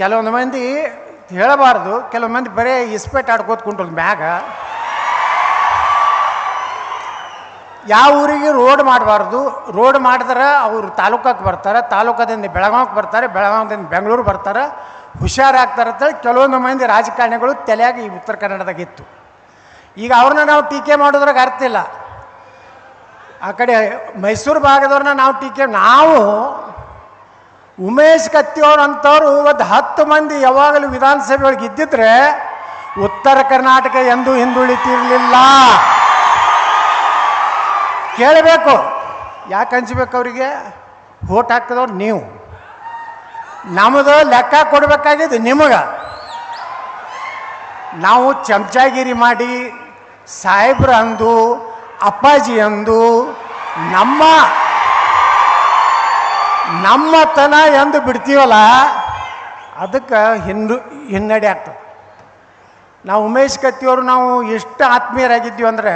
ಕೆಲವೊಂದು ಮಂದಿ ಹೇಳಬಾರ್ದು, ಕೆಲವೊಂದು ಮಂದಿ ಬರೀ ಇಸ್ಪೇಟ್ ಆಡ್ಕೋತ ಕುಂಟ್ರ ಮ್ಯಾಗ. ಯಾವ ಊರಿಗೆ ರೋಡ್ ಮಾಡಬಾರ್ದು, ರೋಡ್ ಮಾಡಿದ್ರೆ ಅವರು ತಾಲೂಕಕ್ಕೆ ಬರ್ತಾರೆ, ತಾಲೂಕದಿಂದ ಬೆಳಗಾವಿಗೆ ಬರ್ತಾರೆ, ಬೆಳಗಾವಿದಿಂದ ಬೆಂಗಳೂರು ಬರ್ತಾರೆ ಹುಷಾರಾಗ್ತಾರೆ ಅಂತೇಳಿ ಕೆಲವೊಂದು ಮಂದಿ ರಾಜಕಾರಣಿಗಳು ತಲೆಯಾಗಿ ಈ ಉತ್ತರ ಕನ್ನಡದಾಗ ಇತ್ತು. ಈಗ ಅವ್ರನ್ನ ನಾವು ಟೀಕೆ ಮಾಡೋದ್ರಾಗ ಅರ್ಥ ಇಲ್ಲ. ಆ ಕಡೆ ಮೈಸೂರು ಭಾಗದವ್ರನ್ನ ನಾವು ಟೀಕೆ, ನಾವು ಉಮೇಶ್ ಕತ್ತಿಯವ್ರು ಅಂಥವ್ರು ಒಂದು ಹತ್ತು ಮಂದಿ ಯಾವಾಗಲೂ ವಿಧಾನಸಭೆ ಒಳಗೆ ಇದ್ದಿದ್ರೆ ಉತ್ತರ ಕರ್ನಾಟಕ ಎಂದೂ ಹಿಂದುಳಿತಿರ್ಲಿಲ್ಲ. ಕೇಳಬೇಕು. ಯಾಕೆ ಹಂಚ್ಬೇಕು ಅವರಿಗೆ? ಓಟ್ ಹಾಕಿದವ್ರು ನೀವು. ನಮ್ಮದು ಲೆಕ್ಕ ಕೊಡಬೇಕಾಗಿದ್ದು ನಿಮಗೆ. ನಾವು ಚಮಚಾಗಿರಿ ಮಾಡಿ ಸಾಹೇಬ್ರು ಅಂದು, ಅಪ್ಪಾಜಿ ಅಂದು, ನಮ್ಮ ನಮ್ಮತನ ಎಂದು ಬಿಡ್ತೀವಲ್ಲ ಅದಕ್ಕೆ ಹಿಂದು ಹಿನ್ನಡೆ ಆಗ್ತದೆ. ನಾವು ಉಮೇಶ್ ಕತ್ತಿಯವರು ನಾವು ಎಷ್ಟು ಆತ್ಮೀಯರಾಗಿದ್ದೀವಿ ಅಂದರೆ